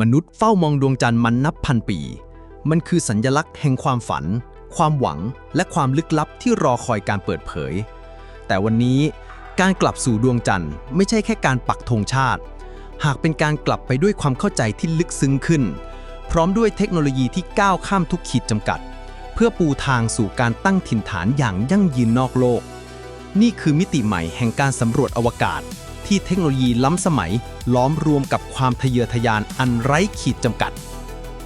มนุษย์เฝ้ามองดวงจันทร์มันนับพันปี มันคือสัญญลักษณ์แห่งความฝัน ความหวัง และความลึกลับที่รอคอยการเปิดเผย แต่วันนี้การกลับสู่ดวงจันทร์ไม่ใช่แค่การปักธงชาติ หากเป็นการกลับไปด้วยความเข้าใจที่ลึกซึ้งขึ้น พร้อมด้วยเทคโนโลยีที่ก้าวข้ามทุกขีดจำกัด เพื่อปูทางสู่การตั้งถิ่นฐานอย่างยั่งยืนนอกโลก นี่คือมิติใหม่แห่งการสำรวจอวกาศ ที่เทคโนโลยีล้ำสมัย ล้อมรวมกับความทะเยอทะยานอันไร้ขีดจำกัด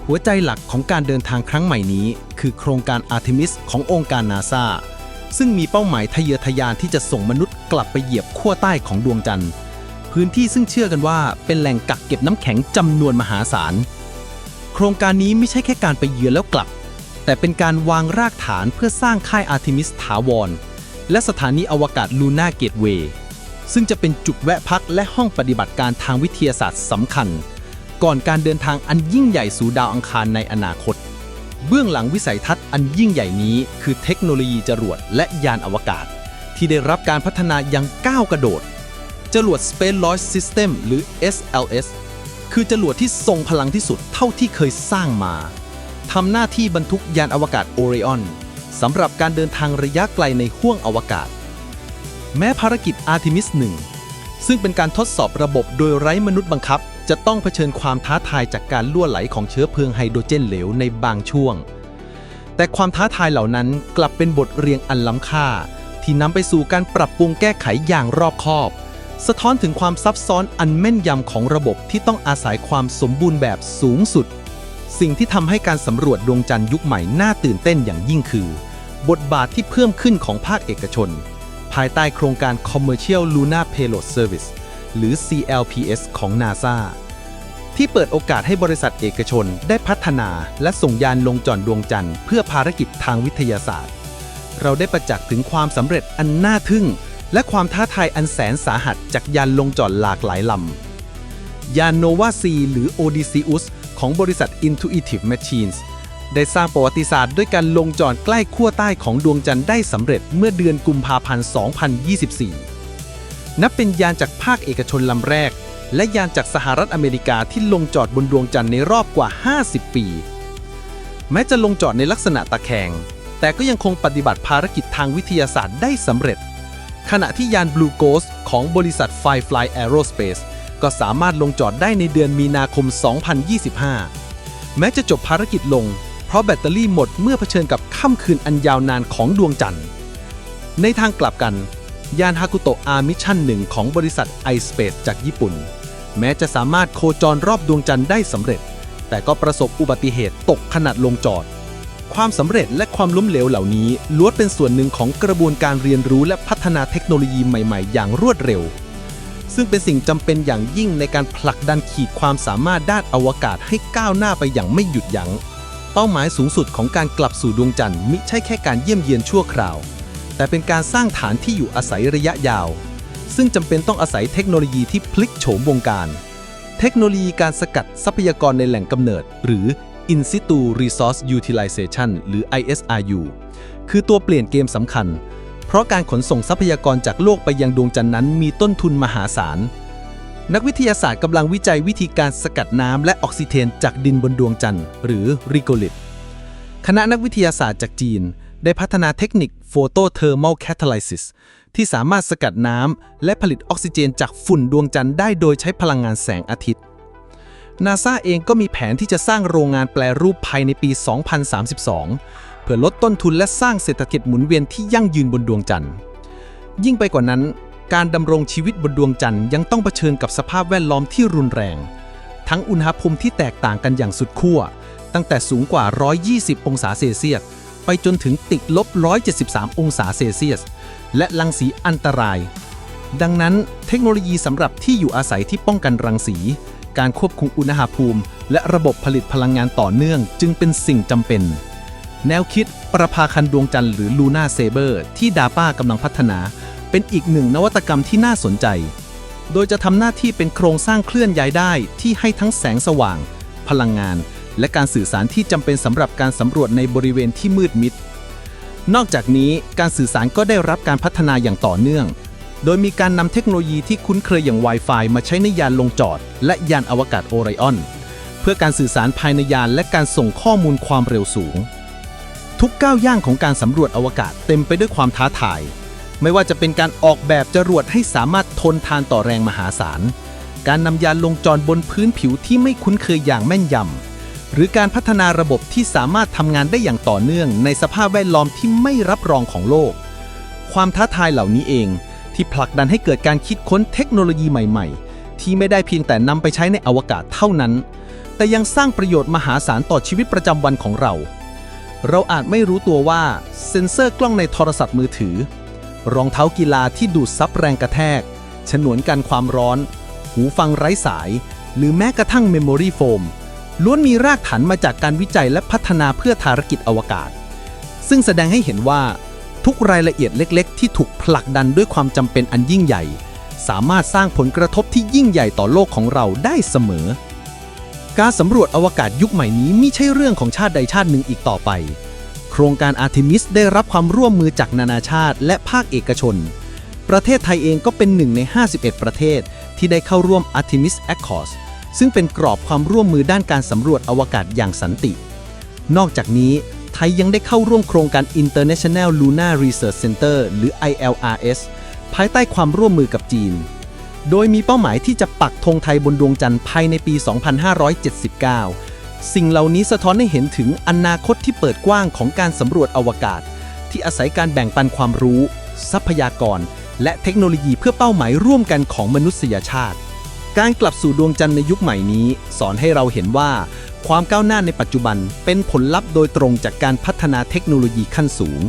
หัวใจหลักของการเดินทางครั้งใหม่นี้ คือโครงการ Artemis ขององค์การนาซาซึ่งมีเป้าหมายทะเยอทะยานที่จะส่งมนุษย์กลับไปเหยียบขั้วใต้ของดวงจันทร์ พื้นที่ซึ่งเชื่อกันว่าเป็นแหล่งกักเก็บน้ำแข็งจำนวนมหาศาล โครงการนี้ไม่ใช่แค่การไปเยือนแล้วกลับ แต่เป็นการวางรากฐานเพื่อสร้างค่ายอาร์ทิมิสถาวร และสถานีอวกาศลูน่าเกตเวย์ ซึ่งจะเป็นจุดแวะพักและห้องปฏิบัติการทางวิทยาศาสตร์สำคัญ ก่อนการเดินทางอันยิ่งใหญ่สู่ดาวอังคารในอนาคต เบื้องหลังวิสัยทัศน์อันยิ่งใหญ่นี้ คือเทคโนโลยีจรวดและยานอวกาศ ที่ได้รับการพัฒนาอย่างก้าวกระโดด จรวด Space Launch System หรือ SLS คือจรวดที่ทรงพลังที่สุดเท่าที่เคยสร้างมาทำหน้าที่บรรทุกยานอวกาศ Orion สำหรับการเดินทางระยะไกลในห้วงอวกาศ แม้ภารกิจ Artemis 1 ซึ่งเป็นการทดสอบระบบโดยไร้มนุษย์บังคับ จะต้องเผชิญความท้าทายจากการล่วไหลของเชื้อเพลิงไฮโดรเจนเหลวในบางช่วง แต่ความท้าทายเหล่านั้นกลับเป็นบทเรียนอันล้ำค่า ที่นำไปสู่การปรับปรุงแก้ไขอย่างรอบคอบ สะท้อนถึงความซับซ้อนอันแม่นยำของระบบที่ต้องอาศัยความสมบูรณ์แบบสูงสุด สิ่งที่ทำให้การสำรวจดวงจันทร์ยุคใหม่น่าตื่นเต้นอย่างยิ่งคือ บทบาทที่เพิ่มขึ้นของภาคเอกชน ภายใต้โครงการ Commercial Lunar Payload Service หรือ CLPS ของ NASA ที่เปิดโอกาสให้บริษัทเอกชนได้พัฒนาและส่งยานลงจอดดวงจันทร์เพื่อภารกิจทางวิทยาศาสตร์ เราได้ประจักษ์ถึงความสำเร็จอันน่าทึ่ง และความท้าทายอันแสนสาหัสจากยานลงจอดหลากหลายลำ ยานโนวาซีหรือ Odysseus ของบริษัท Intuitive Machines ได้สร้างประวัติศาสตร์ด้วยการลงจอดใกล้ขั้วใต้ของดวงจันทร์ได้สำเร็จเมื่อเดือนกุมภาพันธ์ 2024 นับเป็นยานจากภาคเอกชนลำแรก และยานจากสหรัฐอเมริกาที่ลงจอดบนดวงจันทร์ในรอบกว่า 50 ปี แม้จะลงจอดในลักษณะตะแคง แต่ก็ยังคงปฏิบัติภารกิจทางวิทยาศาสตร์ได้สำเร็จ ขณะที่ยาน Blue Ghost ของบริษัท Firefly Aerospace ก็สามารถลงจอดได้ในเดือนมีนาคม 2025 แม้จะจบภารกิจลง ราะแบตเตอรี่หมดเมื่อเผชิญกับค่ำคืนอันยาวนานของดวงจันทร์ ในทางกลับกัน ยานฮากุโตะอาร์มิชั่นหนึ่งของบริษัท iSpace จากญี่ปุ่น แม้จะสามารถโคจรรอบดวงจันทร์ได้สำเร็จ แต่ก็ประสบอุบัติเหตุตกขณะลงจอด ความสำเร็จและความล้มเหลวเหล่านี้ล้วนเป็นส่วนหนึ่งของกระบวนการเรียนรู้และพัฒนาเทคโนโลยีใหม่ ๆ อย่างรวดเร็ว ซึ่งเป็นสิ่งจำเป็นอย่างยิ่งในการผลักดันขีดความสามารถด้านอวกาศให้ก้าวหน้าไปอย่างไม่หยุดยัง้ง เป้าหมายสูงสุดของการกลับสู่ดวงจันทร์มิใช่แค่การเยี่ยมเยียนชั่วคราว แต่เป็นการสร้างฐานที่อยู่อาศัยระยะยาว ซึ่งจำเป็นต้องอาศัยเทคโนโลยีที่พลิกโฉมวงการ เทคโนโลยีการสกัดทรัพยากรในแหล่งกำเนิด หรือ In situ Resource Utilization หรือ ISRU คือตัวเปลี่ยนเกมสำคัญ เพราะการขนส่งทรัพยากรจากโลกไปยังดวงจันทร์นั้นมีต้นทุนมหาศาล นักวิทยาศาสตร์กำลังวิจัยวิธีการสกัดน้ำและออกซิเจนจากดินบนดวงจันทร์หรือริโกลิตคณะนักวิทยาศาสตร์จากจีน ได้พัฒนาเทคนิค Photothermal Catalysis ที่สามารถสกัดน้ำและผลิตออกซิเจนจากฝุ่นดวงจันทร์ได้โดยใช้พลังงานแสงอาทิตย์นาซาเองก็มีแผนที่จะสร้างโรงงานแปลรูปภายในปี 2032 เพื่อลดต้นทุนและสร้างเศรษฐกิจหมุนเวียนที่ยั่งยืนบนดวงจันทร์ ยิ่งไปกว่านั้น การดำรงชีวิตบนดวงจันทร์ยังต้องเผชิญกับสภาพแวดล้อมที่รุนแรง ทั้งอุณหภูมิที่แตกต่างกันอย่างสุดขั้ว ตั้งแต่สูงกว่า 120 องศาเซลเซียส ไปจนถึงติดลบ 173 องศาเซลเซียส และรังสีอันตราย ดังนั้นเทคโนโลยีสำหรับที่อยู่อาศัยที่ป้องกันรังสี การควบคุมอุณหภูมิ และระบบผลิตพลังงานต่อเนื่อง จึงเป็นสิ่งจำเป็น แนวคิดประภาคันดวงจันทร์หรือ Luna Saber ที่ดาป้ากำลังพัฒนา เป็นอีกหนึ่งนวัตกรรมที่น่าสนใจ โดยจะทำหน้าที่เป็นโครงสร้างเคลื่อนย้ายได้ที่ให้ทั้งแสงสว่าง พลังงาน และการสื่อสารที่จำเป็นสำหรับการสำรวจในบริเวณที่มืดมิด นอกจากนี้การสื่อสารก็ได้รับการพัฒนาอย่างต่อเนื่อง โดยมีการนำเทคโนโลยีที่คุ้นเคยอย่าง Wi-Fi มาใช้ในยานลงจอด และยานอวกาศโอไรออนเพื่อการสื่อสารภายในยานและการส่งข้อมูลความเร็วสูง ทุกก้าวย่างของการสำรวจอวกาศเต็มไปด้วยความท้าทาย ไม่ว่าจะเป็นการออกแบบจรวดให้สามารถทนทานต่อแรงมหาศาล การนำยานลงจรบนพื้นผิวที่ไม่คุ้นเคยอย่างแม่นยำ หรือการพัฒนาระบบที่สามารถทำงานได้อย่างต่อเนื่อง ในสภาพแวดล้อมที่ไม่รับรองของโลก ความท้าทายเหล่านี้เอง ที่ผลักดันให้เกิดการคิดค้นเทคโนโลยีใหม่ ๆ ที่ไม่ได้เพียงแต่นำไปใช้ในอวกาศเท่านั้น แต่ยังสร้างประโยชน์มหาศาลต่อชีวิตประจำวันของเรา เราอาจไม่รู้ตัวว่าเซ็นเซอร์กล้องในโทรศัพท์มือถือ รองเท้ากีฬาที่ดูดซับแรงกระแทก ฉนวนกันความร้อน หูฟังไร้สาย หรือแม้กระทั่งเมมโมรี่โฟมล้วนมีรากฐานมาจากการวิจัยและพัฒนาเพื่อภารกิจอวกาศ ซึ่งแสดงให้เห็นว่า ทุกรายละเอียดเล็ก ๆ ที่ถูกผลักดันด้วยความจำเป็นอันยิ่งใหญ่ สามารถสร้างผลกระทบที่ยิ่งใหญ่ต่อโลกของเราได้เสมอ การสำรวจอวกาศยุคใหม่นี้ไม่ใช่เรื่องของชาติใดชาติหนึ่งอีกต่อไป โครงการอาร์ e มิสได้รับความร่วมมือจากนานาชาติ และภาคเอกชน ประเทศไทยเองก็เป็นหนึ่งใน 51 ประเทศ ที่ได้เข้าร่วม Artemis Accords ซึ่งเป็นกรอบความร่วมมือด้านการสำรวจอวกาศอย่างสันติ นอกจากนี้ ไทยยังได้เข้าร่วมโครงการ International Lunar Research Center หรือ ILRS ภายใต้ความร่วมมือกับจีน โดยมีเป้าหมายที่จะปักธงไทยบนดวงจันทร์ภายในปี 2579 สิ่งเหล่านี้สะท้อนให้เห็นถึงอนาคตที่เปิดกว้างของการสำรวจอวกาศ ที่อาศัยการแบ่งปันความรู้ ทรัพยากร และเทคโนโลยีเพื่อเป้าหมายร่วมกันของมนุษยชาติ การกลับสู่ดวงจันทร์ในยุคใหม่นี้ สอนให้เราเห็นว่า ความก้าวหน้าในปัจจุบัน เป็นผลลัพธ์โดยตรงจากการพัฒนาเทคโนโลยีขั้นสูง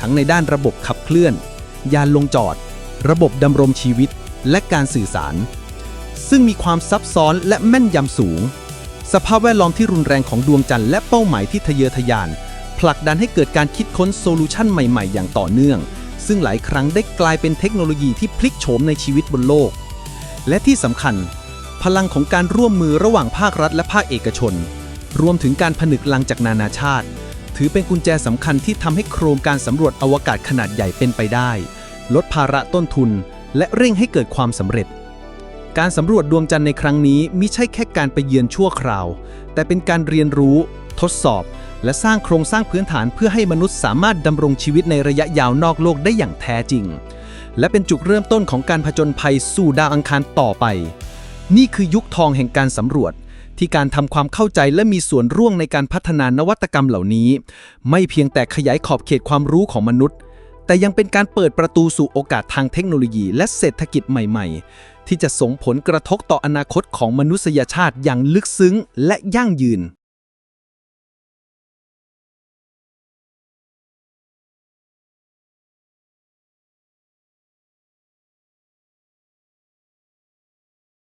ทั้งในด้านระบบขับเคลื่อน ยานลงจอด ระบบดำรงชีวิต และการสื่อสาร ซึ่งมีความซับซ้อนและแม่นยำสูง สภาพแวดล้อมที่รุนแรงของดวงจันทร์และเป้าหมายที่ทะเยอทะยาน ผลักดันให้เกิดการคิดค้นโซลูชันใหม่ๆ อย่างต่อเนื่อง ซึ่งหลายครั้งได้กลายเป็นเทคโนโลยีที่พลิกโฉมในชีวิตบนโลก และที่สำคัญ พลังของการร่วมมือระหว่างภาครัฐและภาคเอกชน รวมถึงการผนึกลังจากนานาชาติ ถือเป็นกุญแจสำคัญที่ทำให้โครงการสำรวจอวกาศขนาดใหญ่เป็นไปได้ ลดภาระต้นทุน และเร่งให้เกิดความสำเร็จ การสำรวจดวงจันทร์ในครั้งนี้มิใช่แค่การไปเยือนชั่วคราว แต่เป็นการเรียนรู้ ทดสอบ และสร้างโครงสร้างพื้นฐานเพื่อให้มนุษย์สามารถดำรงชีวิตในระยะยาวนอกโลกได้อย่างแท้จริง และเป็นจุดเริ่มต้นของการผจญภัยสู่ดาวอังคารต่อไป นี่คือยุคทองแห่งการสำรวจ ที่การทำความเข้าใจและมีส่วนร่วมในการพัฒนานวัตกรรมเหล่านี้ ไม่เพียงแต่ขยายขอบเขตความรู้ของมนุษย์ แต่ยังเป็นการเปิดประตูสู่โอกาสทางเทคโนโลยี และเศรษฐกิจใหม่ ๆ ที่จะส่งผลกระทบต่ออนาคตของมนุษยชาติอย่างลึกซึ้งและยั่งยืน